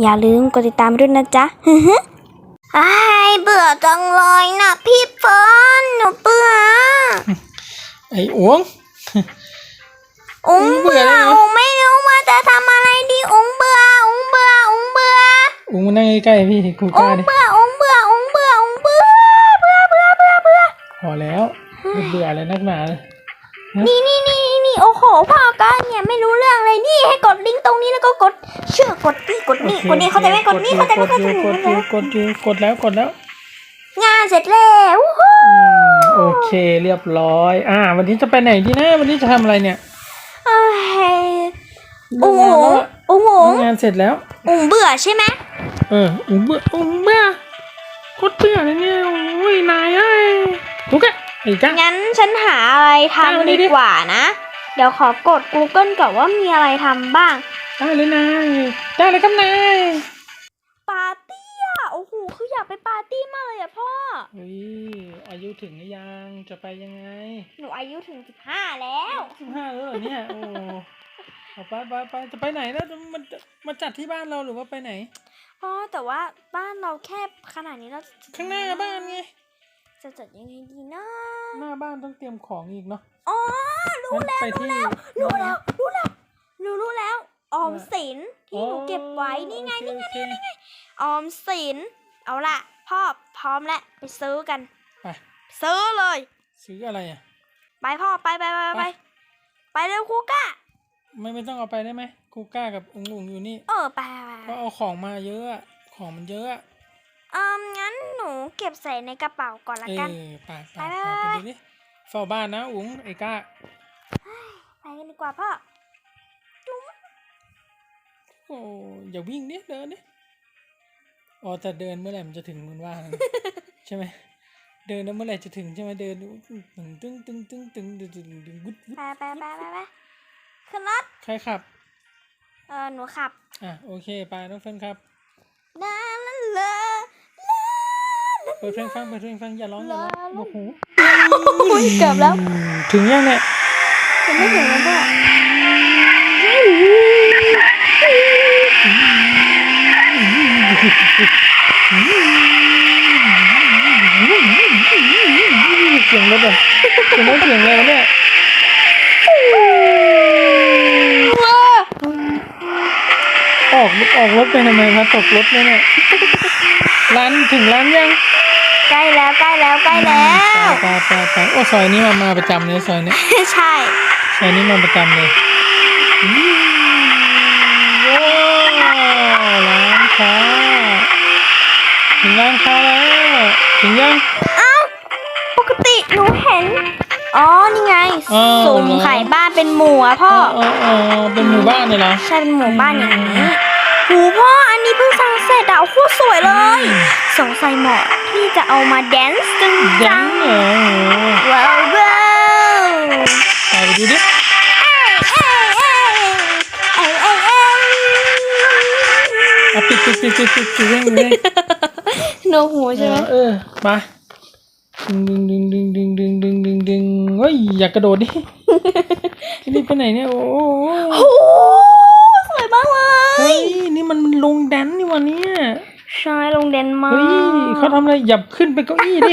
อย่าลืมกดติดตามด้วยนะจ๊ะไอ้ายเบื่อจังเลยนะพี่เฟิร์นหนูเบื่อไอ้อ้วง อุ้งเบื่เบื่ออแล้วนะอุ้งไม่รู้ว่าจะทำอะไรดีอุ้งเบื่ออุ้งเบื่ออุ้งเบื่ออุ้งมานั่งใกล้ๆพี่กูอุ้กล้างดิเบื่ออุ้งเบื่ออุ้งเบื่ออุ้งเบื่อเบื่อเบื่อเบื่อเบื่อพอแล้วเบื่ออะไรนักหนาเลย นี่นี่นี่นี่นี่โอ้โหพ่อก็เนี่ยไม่รู้เรื่องเลยนี่ให้กดลิงก์ตรงนี้แล้วก็กดเชื่อกดนี่กดนี่กดนี่เข้าใจไหมกดนี่เข้าใจไหมกดอยู่กดอยู่กดอยู่กดแล้วกดแล้ว งานเสร็จแล้ววู้ฮู้อืมโอเคเรียบร้อย อ่า วันนี้จะไปไหนดีนะวันนี้จะทำอะไรเนี่ยเอ้ยเลิอุ้กงงานอุ๋แล้วงอะอุ้งอุ๋งเลิกงานเสร็จแล้วอุ้งเบื่อใช่ไหมเอออุ้งเบื่ออุ้งเบื่อโคตรเบื่อเลยเนี่ยโอ้ยนายเอ้ยทุกอะไอ้ก้างั้นฉันหาอะไรเอาทำดิดีดิกว่านะ เดี๋ยวขอกด Google ก่อนว่ามีอะไรทำบ้าง ได้เลยนายได้เลยครับนายปาร์ตี้อะโอ้โหคืออยากไปปาร์ตี้มากเลยอะพ่อเฮ้ยอายุถึงหรือยังจะไปยังไงหนูอายุถึง15แล้วสิบห้าแล้วเหรอเนี่ยโอ้เอาไปไปไปจะไปไหนแล้วมันมาจัดที่บ้านเราหรือว่าไปไหนพ่อแต่ว่าบ้านเราแคบขนาดนี้เราจะข้างหน้าบ้านไง จะจัดยังไงดีนะหน้าบ้านต้องเตรียมของอีกเนาะอ๋อรู้แล้วงั้นไปที่รู้แล้วรู้แล้วหนูรู้แล้วออมสินที่หนูเก็บไว้นี่ไงโอนี่ไงเคโอเคออมสินเอาล่ะพ่อพร้อมแล้วไปซื้อกันไปซื้อเลย ซื้ออะไรอะไปพ่อไปไปไปไปไปไปเร็วครูก้าไม่ไม่ต้องเอาไปได้ไหมครูก้ากับอุ๋งอุ๋งอยู่นี่ เออไปไปเพราะเอาของมาเยอะอะของมันเยอะอะ เอองั้นหนูเก็บใส่ในกระเป๋าก่อนละเอกันอไปไปไปไปไปไปไปดูดิเฝ้าบ้านนะอุ๋งไอ้ก้าไปกันดีกว่าพ่อโอ้อย่าวิ่งดิเดินดิอ๋อแต่เดินเมื่อไหร่มันจะถึงมันว่านะใช่ไหมเดินแล้วเมื่อไหร่จะถึงใช่ไหมเดินตึงตึงตึงตึงตึงตึงตึงตึงตึงวุดวุดไปไปไปไปไปขึ้นรถใครขับ เออหนูขับ อะโอเคไปน้องเฟิร์นครับลาลาลาลา เปิดเพลงฟังเปิดเพลงฟังอย่าร้องอย่าร้องลาโอ้โหโอ้ยเกือบแล้ว ถึงยังเนี่ยยังไม่ถึงเลยพ่อเสียงรถอะเสียงรถเสียงอะไรวะเนี่ยออกออกรถไปทำไมมาตกรถเนี่ยเนี่ยร้านถึงร้านยัง ใกล้แล้วใกล้แล้วใกล้แล้วไปไปไปโอ้ซอยนี้มามาประจำเลยซอยเนี้ยใช่ซอยนี้มาประจำเลยอืมว้าวร้านค้าถึงร้านค้าแล้วถึงยังเอ้าปกติหนูเห็นอ๋อนี่ไงอ๋อสุ่มเหรอไข่บ้านเป็นหมู่อะพ่ออ๋ออ๋ออ๋อเป็นหมู่บ้านเลยเหรอใช่เป็นหมู่บ้านอย่างนี้ หูพ่ออันนี้เพิ่งสร้างเสร็จอะโอ้โคตรสวยเลย สงสัยเหมาะที่จะเอามาแดนซ์จริงยัจังงเหรอโอ้โหว้าวว้าวไปไปดูดิเอ้ยเอ้ยเอ้ยเอ้ยเอ้ยเอาปิดปิดปิดปิดปิดปิดเร่งเร่งโนหูใช่ไหมเออไปดึงดึงดึงดึงดึงดึงดึงดึงเฮ้ยอยากกระโดดดิจะรีบไปไหนเนี่ยโอ้โหโอ้สวยมากเลเฮ้ยยนี่ มันมันลงแดนนี่วันนี้ใช่ลงเดนมาเฮ้ยเขาทำอะไรหยับขึ้นไปเก้าอี้ดิ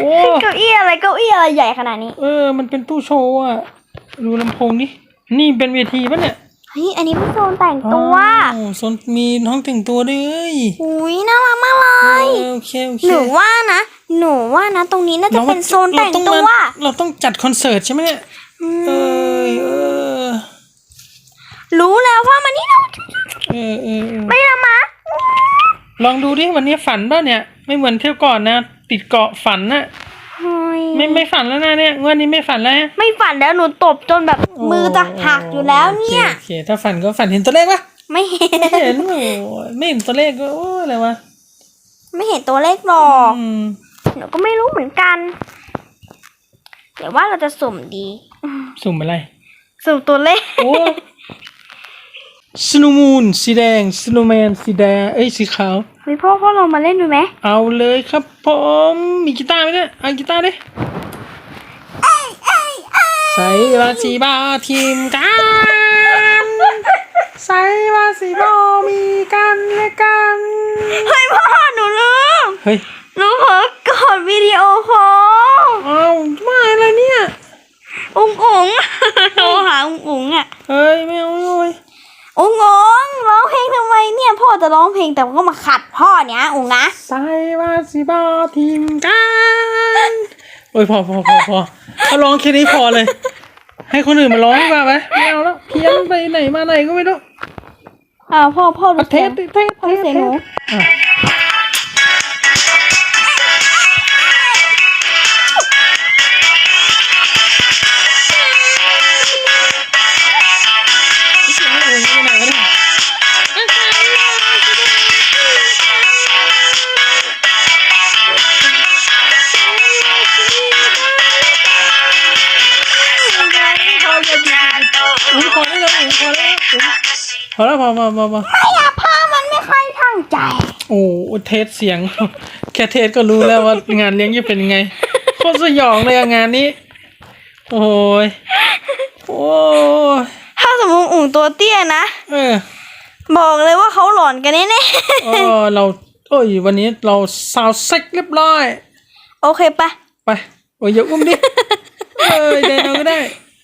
โอ้เก้าอี้อะไรเก้าอี้อะไรใหญ่ขนาดนี้ เออ มันเป็นตู้โชว์อะดูลำโพงดินี่เป็นเวทีปะเนี่ยเฮ้ยอันนี้เป็นโซนแต่งตัวอ๋อโซนมีห้องแต่งตัวด้วยเอ้ยอุ้ยน่ารักมากเลเอยอโอเคโอเคหนูว่านะหนูว่านะ ตรงนี้น่าจะเป็นโซนแต่งตัวเราเราต้องจัดคอนเสิร์ตใช่ไหมเนี่ยอืมเออเออรู้แล้วว่ามันนี่เรา เออเออเออไม่ละมะลองดูดิวันนี้ฝันป่ะเนี่ย ไม่เหมือนเที่ยวก่อนนะ ติดเกาะฝันนะไม่ไม่ฝันแล้วนะเนี่ยงวันนี้ไม่ฝันแล้วไม่ฝันแล้วหนูตบจนแบบมือจะหักอยู่แล้วเนี่ย โอเคโอเคถ้าฝันก็ฝันเห็นตัวเลขปะไม่เห็น ไม่เห็นโอ้ยไม่เห็นตัวเลขก็โอ้ยอะไรวะไม่เห็นตัวเลขหรอกอืมหนูก็ไม่รู้เหมือนกัน เดี๋ยวว่าเราจะสุ่มดี สุ่มอะไร สุ่มตัวเลข โอ้ สโนมูนสีแดงสโนแมนสีแดงเอ้ยสีขาวมีพ่อพ่อลงมาเล่นดูไหมเอาเลยครับผมมีกีตาร์ไหมเนี่ยเอากีตาร์ดิใส่วาสีบาทีมกันใส่วาสีบอมีกันและกันเฮ้ยพ่อหนูลืมเฮ้ยหนูเผลอกดวิดีโอคอลเอามาอะไรเนี่ย อุ้งอุ๋งโทรหาอุ้งอุ๋งอะเฮ้ยไม่เอาเลย โอ้งงร้องเพลงทำไมเนี่ยพ่อจะร้องเพลงแต่ก็มาขัดพ่อเนี่ยอุ้งนะใส่ว่าสิบาทีมกันโอ้ยพอพอพอพอเอร้องแค่นี้พอเลย ให้คนอื่นมาร้องดีกว่าไหมไม่เอาแล้วเพี้ยนไปไหนมาไหนก็ไม่รู้อ่าพ่อพ่อรู้เทสเทสเทสเสียงหนู อแล้วพอมามามาไม่อะพ่อมันไม่ค่อยตั้งใจ โอ้เทสเสียง แค่เทสก็รู้แล้วว่างานเลี้ยงจะเป็นไงโคตรสยองเลยงานนี้ โอ้ยโอ้ยถ้าสมมติอุ่งตัวเตี้ยนะเออบอกเลยว่าเขาหลอนกันแน่ๆเออเราเอ้ยวันนี้เราสาวเซ็กเรียบร้อย โอเคปะไปโอ้ยอย่าอุ้มดิเออเดินเอาก็ได้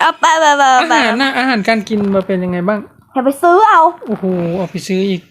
เอาไปไปไปอาหารนะอาหารการกินมาเป็นยังไงบ้าง อย่าไปซื้อเอา โอ้โหเอาไปซื้ออีก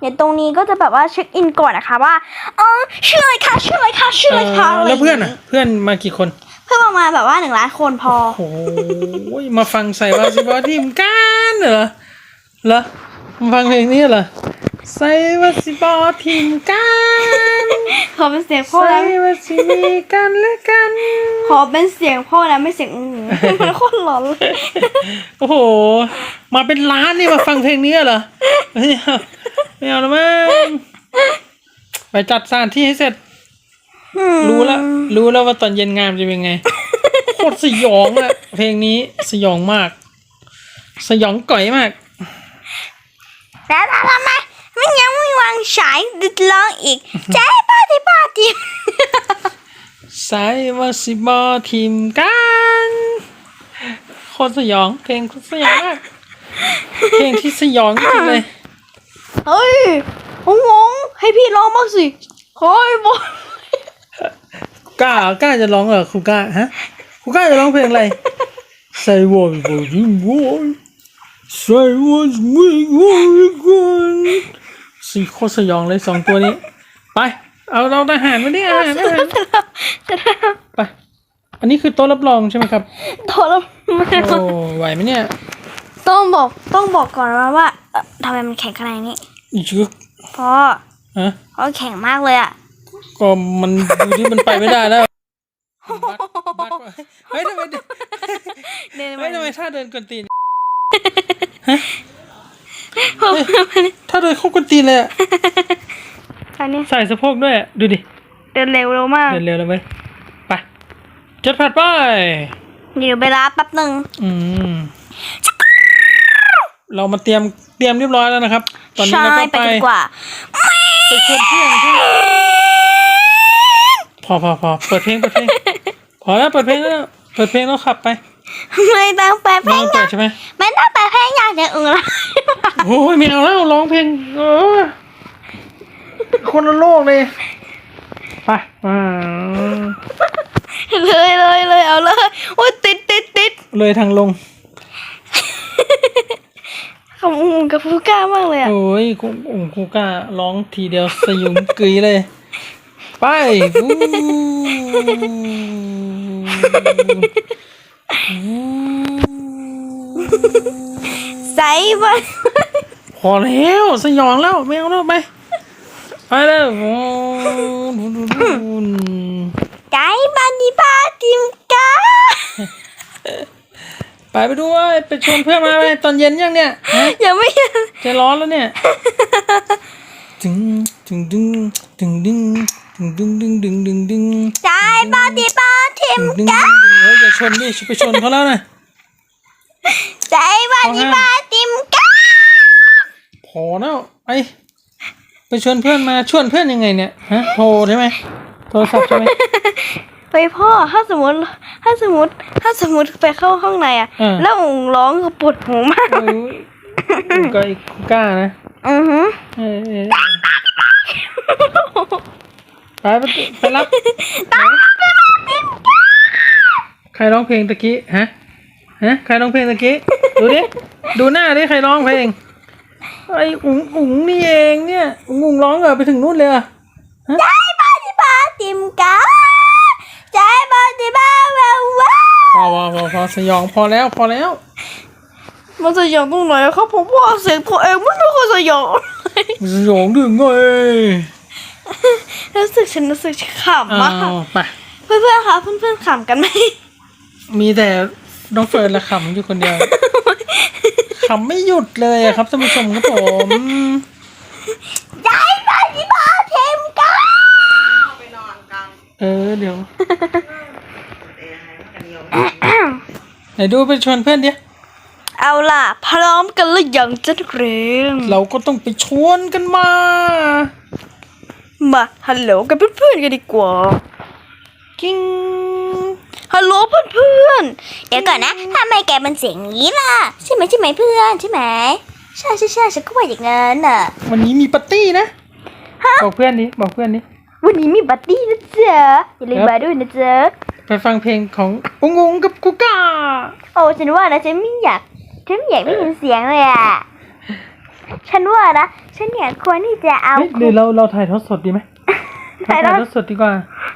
เดี๋ยวตรงนี้ก็จะแบบว่าเช็คอินก่อนนะคะว่าเออชื่ออะไรคะชื่ออะไรคะชื่ออะไรคะะรแล้วเพื่อนอะ เพื่อนมากี่คน เพื่อนประมาณแบบว่าหนึ่งล้านคนพอ โอ้โหมาฟังใส่บาสิบอทีมกันเหรอเหรอมาฟังเพลงนี้เหรอ ใส่ว่าสิบอทิมกันขอเป็นเสียงพ่อแล้วว่าสิมีกันและกัน ขอเป็นเสียงพ่อแล้วไม่เสียงอื่นมันโคตรหลอนเลยโอ้โห มาเป็นล้านนี่มาฟังเพลงนี้เหรอไม่เอาไม่เอาแล้วมั้งไปจัดสานที่ให้เสร็จ รู้แล้วรู้แล้วว่าตอนเย็นงามจะเป็นไง โคตรสยองอะเพลงนี้สยองมาก สยองก่อยมากแต่ทำไม มันยังไม่วางสายดิดร้องอีกใจป้าที่ป้าทิมสายว่าสิบอทิมกันคนสยองเพลงคตรสยองเพลงที่สยองจริงเลยเฮ้ยงงให้พี่ร้องมากสิโอ้ยบกล้ากล้าจะร้องเหรอคุณกล้าฮะคุณกล้าจะร้องเพลงอะไรใส่วอนบอกยิ้มวอใส่วอนไม่วอนกัน สีโคสยองเลยสองตัวนี้ ไป เอาเราทหารมาดิอ่ยอาหารไป อันนี้คือโต๊ะรับรองใช่ไหมครับโต๊ะรับโอ้ไหวไหมเนี่ย ต้องบอกต้องบอกก่อนว่าว่าทำไมมันแข็งขนาดนี้อีชึกพราฮะเพราะแข็งมากเลยอะก็มันดูที่มันไปไม่ได้แล้วบัเฮ้ยทำไมเดินเดินเฮ้ยทำไมท่าเดินกวนตีนฮะ ถ้าเดินเข้ากันตีนเลยอะนนี้ใส่สะโพกด้วยดูดิ เดินเร็วเร็วมาก เดินเร็วแล้วไหไปเจ็ดแผดไปเดี๋ยวไปรับแป๊บหนึ่งอืมเรามาเตรียมเตรียมเรียบร้อยแล้วนะครับ ตอนนี้เราก็ไปดีกว่าไปชวนเพื่อนพอพอพอเปิดเพลงเปิดเพลงพอแล้วเปิดเพลงแล้วเปิดเพลงแล้วขับไป ไม่ต้องแปลเพลงต้ใช่ไหมไม่ต้องแปลเพลงอย่างเดียวอื่นละโอ้ยไม่เอาแล้วร้องเพลงเออคนละโลกเลยไปเลยเลยเลยเอาเลยโอ้ยติดติดติดเลยทางลงขมุกับฟูก้ามากเลยอะโอ้ยกูโอ้กูกล้าร้องทีเดียวสยุมกรีเลย ไปฟู ใส่บนพอแล้วสยองแล้วไม่เอาแล้วไปไปแล้วไก่บันดีพาทิมกาไปไปด้วยไปชวนเพื่อนมาไปตอนเย็นยังเนี่ยยังไม่ยังใจร้อนแล้วเนี่ย ดึงดึงดึงดึงดึง ดึงดึงดึงดึงดึงดึงใช่บอดี้บอทิมดึงดึงเฮ้ยอย่าชนดิไปชนเขาแล้วนะใช่บอดี้บอทิมกันพอแล้วไปไปชวนเพื่อนมาชวนเพื่อนยังไงเนี่ยฮะโทรใช่ไหมโทรศัพท์ใช่ไหมไปพ่อถ้าสมมติถ้าสมมติถ้าสมมติไปเข้าห้องในอะ แล้วองร้องคืปวดหูมากก็อีกก้านะอือฮึ ปไปรับใครร้องเพลงตะกี้ฮะฮะใครร้องเพลงตะกี้ดูดิดูหน้าดิใครร้องเพลงไอ้อุ๋งอุ๋งนี่เองเนี่ยอุ๋งอุ๋งร้องเหรอไปถึงนู่นเลยเหรอใจบาจิบาติมกาใจบาจิบาแววแววพอพอพอพอสยองพอแล้วพอแล้ว มันสยองตรงไหนครับผมว่าเสียงตัวเองมันไม่ค่อยสยองสยองดึงไง รู้สึกฉันรู้สึกขำอ้ามากวไปเพื่อนๆคะเพื่อนๆขำกันไหมมีแต่น้องเฟิร์นละขำอยู่คนเดียวขำไม่หยุดเลยอะครับท่านผู้ชมครับผมใจบาจิบาเทมกาไปนอนกลางเออเดี๋ยวเตียงให้มันกันเดียวไหนดูไปชวนเพื่อนดิเอาล่ะ พร้อมกันหรือยังจันเรียงเราก็ต้องไปชวนกันมา มาฮัลโหลกับเพื่อนๆกันดีกว่ากิ้งฮัลโหลเพื่อนๆเดี๋ยวก่อนนะทำไมแกมันเสียงนี้ล่ะ ใช่ไหมใช่ไหมเพื่อนใช่ไหมใช่ใช่ใช่ฉันก็ว่าอย่างนั้นน่ะ วันนี้มีปาร์ตี้นะบอกเพื่อนดิบอกเพื่อนดิวันนี้มีบัตตี้นะจ๊ะอย่าลืมครับมาด้วยนะจ๊ะไปฟังเพลงของอุงอุงกับกูก้าโอ้ฉันว่านะฉันไม่อยากฉันไม่อยากได้ยินเสียงเลยอะ ฉันว่านะ ฉันเนี่ยควรที่จะเอา เฮ้ยหรือเราเราถ่ายทอดสดดีไหมถ่ายทอด ทอดสดดีกว่า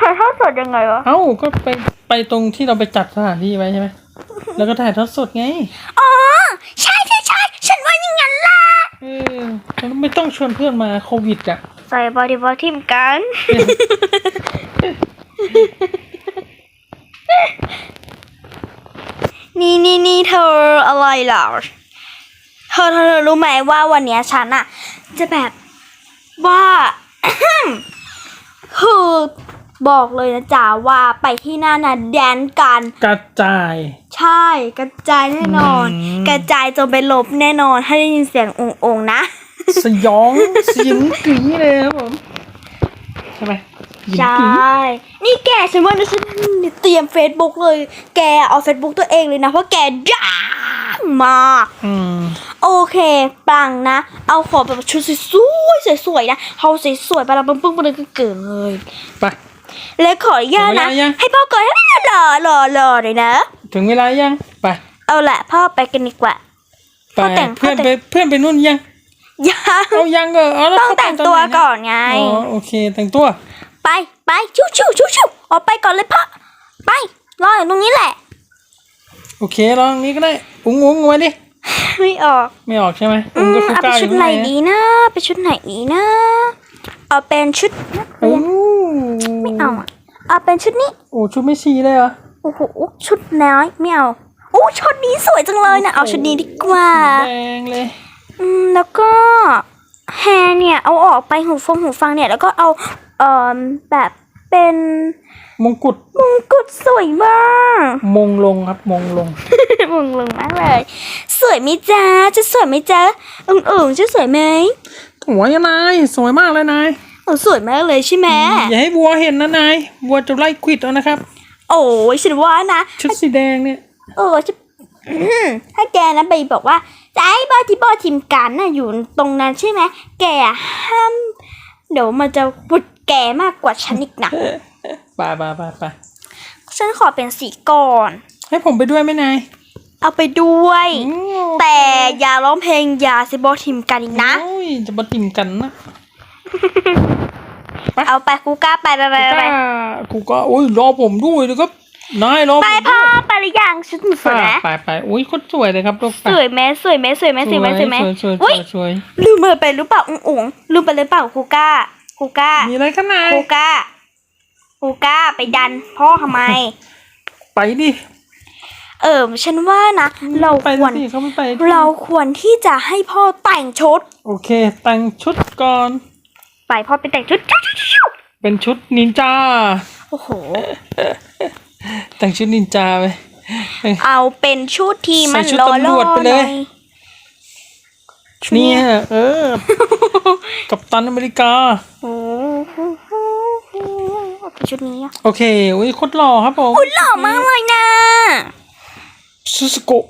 ถ่ายทอดสดยังไงวะ เอ้าก็ไปไปตรงที่เราไปจัดสถานที่ไว้ใช่ไหม แล้วก็ถ่ายทอดสดไง อ๋อ ใช่ใช่ใช่ฉันว่าอย่างนั้นล่ะ เออแล้วไม่ต้องชวนเพื่อนมาโควิดอะ ใส่บอดี้บอทีมกัน นี่นี่นี่เธออะไรเหรอ เธอเธอเธอรู้ไหมว่าวันเนี้ยฉันอะจะแบบว่าคือบอกเลยนะจ๊ะว่าไปที่นั่นน่ะแดนกัน กระจาย ใช่ กระจายแน่นอน อืม กระจายจนไปลบแน่นอน ถ้าได้ยินเสียงององๆนะ สยองเสียงกรี๊ดเลยครับผม ใช่ไหมหญิง ใช่กรี๊ดนี่แกฉันว่านะฉันเตรียม Facebook เลย แกเอา Facebook ตัวเองเลยนะ เพราะแกดังมากอืมโอเค ปังนะ เอาขอแบบชุดสวยๆสวยๆนะเอาสวยๆไปละปึ้งปึ้งปึ้งก็เกิดเลยไปแล้วขออนุญาตนะถึงเวลายังให้พ่อกดให้มันหล่อหล่อหล่อเลยนะ ถึงเวลายัง ไป เอาละพ่อไปกันดีกว่าไปพ่อแต่งเพื่อนพ่อไปแต่งเพื่อนไปนู่นยังยังเอายังเออเอาแล้วต้องเข้าไปแต่งตัวไหะก่อนไง อ๋อ โอเค แต่งตัว ไปไปชูชูชูชูออกไปก่อนเลยพ่อไปรออยู่ตรงนี้แหละ โอเคลองนี้ก็ได้อุ้งอุ้งเอาไว้ดิไม่ออกไม่ออกใช่ไหมอือุ้งมก็คูเอาไปก้าอชุดยู่ไหนข้างในดีนะไปชุดไหนดีนะเอาเป็นชุดนักโอ้เรียนไม่เอาอะเอาเป็นชุดนี้โอ้ชุดไม่ชีเลยเหรอโอ้โหชุดน้อยไม่เอาโอ้ชุดนี้สวยจังเลยนะเอาชุดนี้ดีกว่าแดงเลยอืมแล้วก็แฮร์เนี่ยเอาออกไปหูฟงหูฟังเนี่ยแล้วก็เอา เอ่อแบบเป็นมงกุฎมงกุฎสวยมาก มงลงครับมงลง มงลงมากเลย สวยไหมจ๊ะจะสวยไหมจ๊ะอึ่งอึ่งจะสวยไหมสวยอะนายสวยมากเลยนายโอ้สวยมากเลยใช่ไหมอย่าให้วัวเห็นนะนายวัวจะไล่ควิดเอานะครับ โอ้ยฉันว่านะชุดสีแดงเนี่ยเออจะอืมถ้าแกนะไปบอกว่าจะให้บอที่บอทีมกันน่ะอยู่ตรงนั้นใช่ไหมแกห้ามเดี๋ยวมันจะปุด แกมากกว่าฉันอีกนะไปไปไปไปฉันขอเป็นสีก่อน ให้ผมไปด้วยไหมนาย เอาไปด้วยอืมแต่อย่าร้องเพลงอย่าซิบอทีมกันอีกนะโอ้ยจะมาติ่มกันนะเอาไปกูกล้าไปไปไปไปไปก้ากูก็โอ้ยรอผมด้วยนะครับนายรอผมไปด้วยพ่อไปหรือยังชุดหนูสวยไหมไปไปอุ้ยโคตรสวยเลยครับลูกไปสวยไหมสวยไหมสวยไหมสวยไหมสวยไหมสวยสวยสอุ้วยยสวยลืมเลยไปหรือเปล่าอุ๋งอุ๋งลืมไปเลยเปล่าคูก้า คูก้ามีอะไรกันนายคูก้าคูก้าไปดันพ่อทำไม ไปดิ เออฉันว่านะ เราไปควรสิเขาไม่ไปเราควรที่จะให้พ่อแต่งชุด โอเค แต่งชุดก่อน ไปพ่อไปแต่งชุด เป็นชุดนินจา โอ้โห แต่งชุดนินจาไป เอาเป็นชุดที่มันใส่ชุดล้อตำรล่อวจไปหเลน่อยยชุดเนี่เนี้ยยเออ กับตันอเมริกา โอ้โหเอาเป็นชุดนี้อะโอเคอุ้ยโคตรหล่อครับผมอุ๊ยหล่อมากเลยนะ ซูสโกะ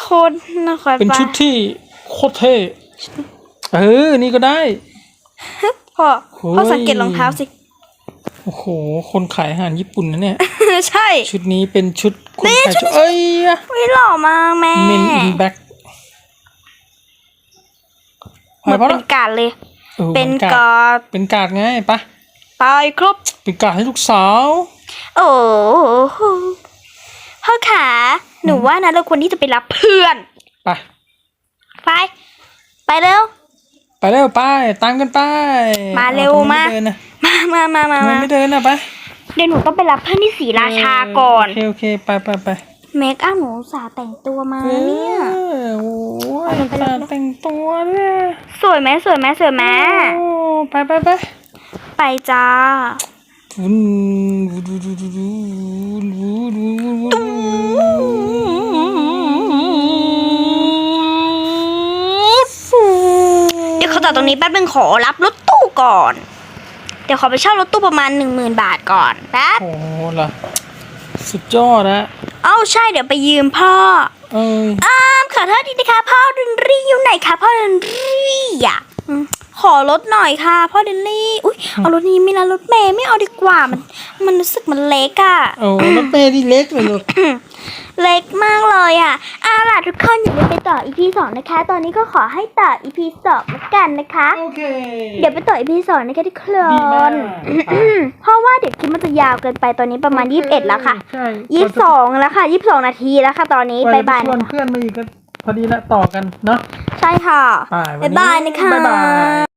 โคตรน่าคอยเป็นชุดที่โคตรเท่เออ นี่ก็ได้พ่อพ่อสังเกตรองเท้าสิ โอ้โห คนขายอาหารญี่ปุ่นนะเนี่ย ใช่ ชุดนี้เป็นชุดคนขายชุดเอ้ยวิหล่อมากแม่เมนอินแบ็ค เหมือนพอเป็แล้วนการดเลย ออเป็นมักาดเป็นการ์ดไงปะไปครบเป็นการ์ดให้ลูกสาว โอ้โหพ่อขาหนูว่านะเราควรที่จะไปรับเพื่อนไปไปไปเร็ว ไปเร็วไปตามกันไปมาเร็วอทำไมาไเดินนะมามามามาทำไมมาไม่เดินนะไปเดี๋ยวหนูต้องไปรับเพื่อนที่ศรีราชาก่อนโอเคโอเคไปไปไป เมคอัพหนูสาแต่งตัวมาเนี่ยโอ้ยสาแต่งตัวเนี่ยสวยไหมสวยไหมสวยไหมไปไปไปไปจ้าเดี๋ยวเขาตัดตรงนี้แป๊บนึงขอรับรถตู้ก่อน เดี๋ยวขอไปเช่ารถตู้ประมาณหนึ่งหมื่นบาทก่อนแป๊บโอ้โหล่ะสุดยอดนะ เอ้าใช่เดี๋ยวไปยืมพ่อเอ้ยอ้ามขอโทษทีนะคะพ่อเดนรี่อยู่ไหนคะพ่อเดนรี่อะอืม ขอรถหน่อยค่ะพ่อเดนรี่อุ้ยเอารถนี้ไม่ละรถเมย์ไม่เอาดีกว่ามัน มันรู้สึกมันเล็กอะโอ้รถเมล์ที่เล็กเลยลูกเล็กมากเลยอะเอาล่ะทุกคนอย่าลืมไปต่อ EP สองนะคะ ตอนนี้ก็ขอให้ต่อ EP สองแล้วกันนะคะโอเคเดี๋ยวไปต่อ EP สองนะคะทุกคดีมากนไปเพราะว่าเดี๋ยวคลิปมันจะยาวเกินไปตอนนี้ประมาณ21แล้วค่ะใช่22แล้วค่ะ22นาทีแล้วค่ะ ตอนนี้กว่บายบายจะชวนนะคะเพื่อนมาอีกก็ พอดีละต่อกันเนาะใช่ค่ะ ไปวันนี้บ๊ายบายนะคะ บ๊ายบาย